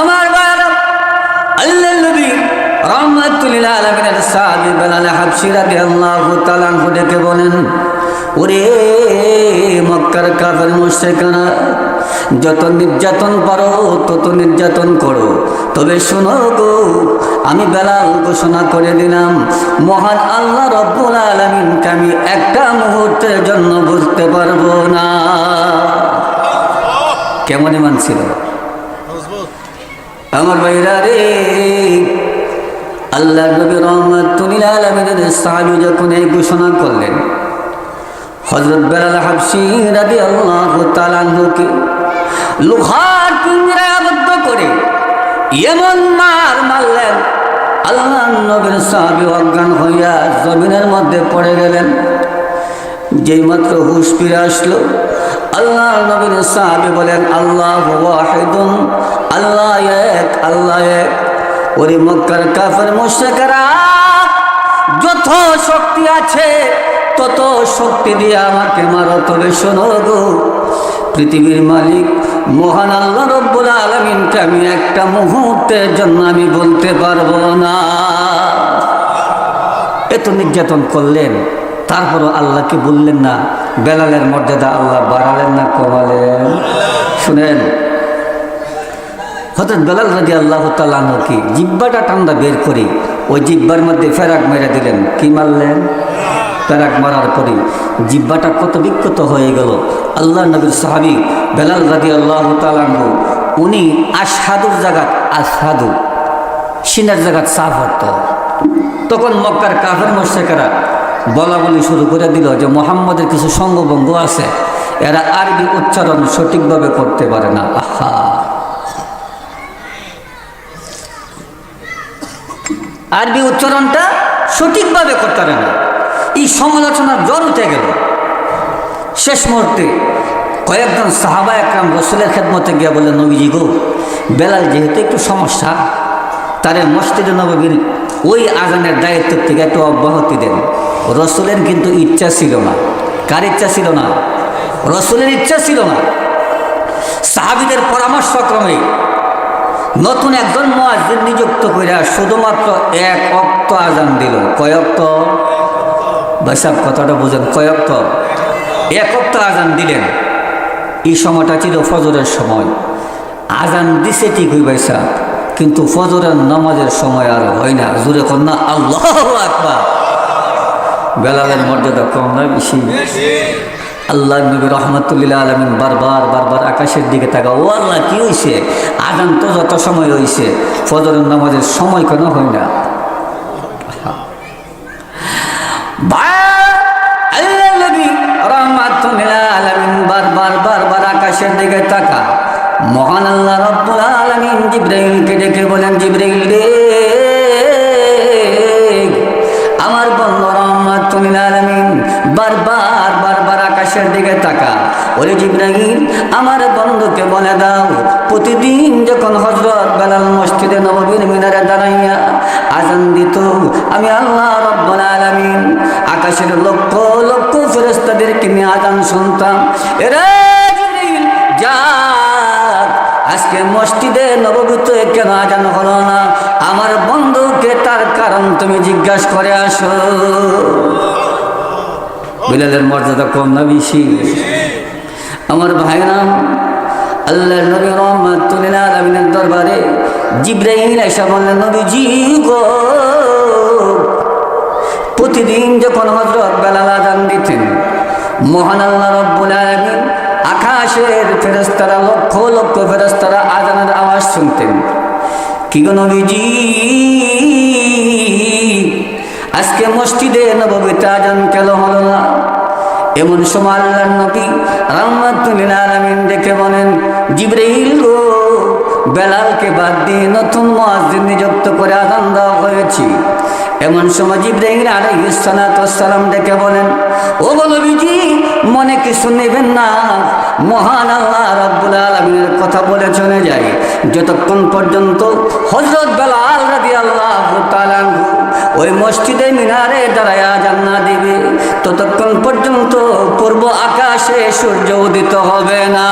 আমার বাবা আল্লাহ নবী রহমাতুল্লাহ আলমিনের সাহাবি বেলাল হাবশি রাদিয়াল্লাহু তাআলা আনহু ডেকে বলেন, ওরে মক্কার কাফের মুশরিকানা যত নির্যাতন পারো, তত নির্যাতন করো। তবে শোনো গো, আমি বেলাল ঘোষণা করে দিলাম, মহান আল্লাহ রব্বুল আলমিনকে আমি একটা মুহূর্তের জন্য বুঝতে পারব না। কেমন ইমান ছিল? আমার ভাইরা রে আল্লাহ নবী রহমাতুল্লাহ আলমিনের সাহাবি যখন এই ঘোষণা করলেন হজরত বেলাল হাবসি রাদি আল্লাহ তালানহুকে লোহার পিঞ্জরায় আবদ্ধ করে এমন মার মারলেন। আল্লাহ নবীর সাহাবি অজ্ঞান হইয়া জমিনের মধ্যে পড়ে গেলেন। যেই মাত্র হুশ ফিরে আসলো আল্লাহ নবীর সাহাবি বলেন, আল্লাহ ওয়াহিদুন, আল্লাহ এক আল্লাহ এক। ওরে মক্কার কাফের মুশরিকরা, যত শক্তি আছে, তত শক্তি দিয়ে আমাকে মারো। তবে শোনো গো, পৃথিবীর মালিক, মহান আল্লাহ রব্বুল আলমিনকে আমি একটা মুহূর্তের জন্য আমি বলতে পারব না। এত নির্যাতন করলেন। তারপরও আল্লাহকে বললেন না, বেলালের মর্যাদা আল্লাহ বাড়ালেন না, কমালেন। শুনেন হঠাৎ বেলাল রাজি আল্লাহ তাল্লাহ কি জিব্বাটা ঠান্ডা বের করে ওই জিব্বার মধ্যে ফেরাক মেরে দিলেন। কি মারলেন? ফেরাক মারার পরে জিব্বাটা কত বিক্ষত হয়ে গেল। আল্লাহ নবীর সাহাবি বেলাল রাজি আল্লাহ তালাহ উনি আসাদুর জাগাত আসাদু সিনার জাগাত সাফ হত। তখন মক্কার কাফের মোশেকেরা বলা বলি শুরু করে দিল যে মোহাম্মদের কিছু সঙ্গভঙ্গ আছে, এরা আরবি উচ্চারণ সঠিকভাবে করতে পারে না। আহা। আরবি উচ্চারণটা সঠিকভাবে করতে পারে না। এই সমালোচনার জ্বর উঠে গেল। শেষ মুহূর্তে কয়েকজন সাহাবা একরাম রসুলের খেদমতে গিয়া বলে নবীজি গো, বেলাল যেহেতু একটু সমস্যা, তারে মসজিদে নবীর ওই আজানের দায়িত্ব থেকে একটু অব্যাহতি দেন। রসুলের কিন্তু ইচ্ছা ছিল না। কার ইচ্ছা ছিল না? রসুলের ইচ্ছা ছিল না। সাহাবিদের পরামর্শক্রমে নতুন একজন মোয়াজিদ নিযুক্ত কইরা শুধুমাত্র এক অক্ত আজান দিল। কয়ক্ত বৈশাখ কথাটা বুঝেন। কয়ক্ত এক অক্ত আজান দিলেন। এই সময়টা ছিল ফজরের সময়। আজান দিছে ঠিকই বৈশাখ কিন্তু ফজরের নামাজের সময় আর হয় না। জুড়ে না, আল্লাহ আকবার। বেলালের মর্যাদা কম নয়, বেশি। আল্লাহ নবী রহমতুল্লাহ আলমিন বারবার বারবার আকাশের দিকে তাকা ও আল্লাহ, কী হয়েছে আদান তো যত সময় হয়েছে ফজরের নামাজের সময় কেন হয় না? জিব্রাইল রে। আমার বন্ধু রহমাতুল্লাহ আলমিন, বারবার বারবার আকাশের দিকে তাকা ওরে জিব্রাহিম আমার বন্ধুকে বলে দাও, প্রতিদিন যখন হজরত বেলাল মসজিদে নববীর মিনারে দাঁড়াইয়া আজান দিত, আমি আল্লাহ রব্বুল আলামিন আকাশের লক্ষ লক্ষ ফেরেস্তাদেরকে নিয়ে আজান শুনতাম। এরা আজকে মসজিদে নববীত কেন আজান হলো না? আমার বন্ধুকে তার কারণ তুমি জিজ্ঞাসা করে আসো। বিলালের মর্যাদা কম না বেশি। আমার ভাইরাম আল্লাহ নবী রহমাতুল্লাহ আলমিনের দরবারে জিব্রাহিম এসে বললেন, নবীজি গো, প্রতিদিন যখন হজরত বেলাল আজান দিতেন, মহান আল্লাহ রব্বুল আলমিন আকাশের ফেরস্তারা লক্ষ লক্ষ ফেরস্তারা আজানের আওয়াজ শুনতেন। কি গো নবীজি? আজকে মসজিদে নবীতে আজান কেন হলো না? এমন সময় আল্লাহ নবী রহমাতুল্লিল আলমিন দেখে বলেন জিব্রাইল গো, বেলালকে বাদ দিয়ে নতুন মসজিদ নিযুক্ত করে আজান দেওয়া হয়েছে। এমন সময় জিব্রাহিম আলাইসালাম ডেকে বলেন, ও নবীজি মনে কিছু নেবেন না। মহান আল্লাহ রাব্বুল আলমিনের কথা বলে চলে যায় যতক্ষণ পর্যন্ত হজরত বেলাল রাদি আল্লাহ ওই মসজিদে মিনারে দাঁড়ায় জান্না দিবে, ততক্ষণ পর্যন্ত পূর্ব আকাশে সূর্য উদিত হবে না।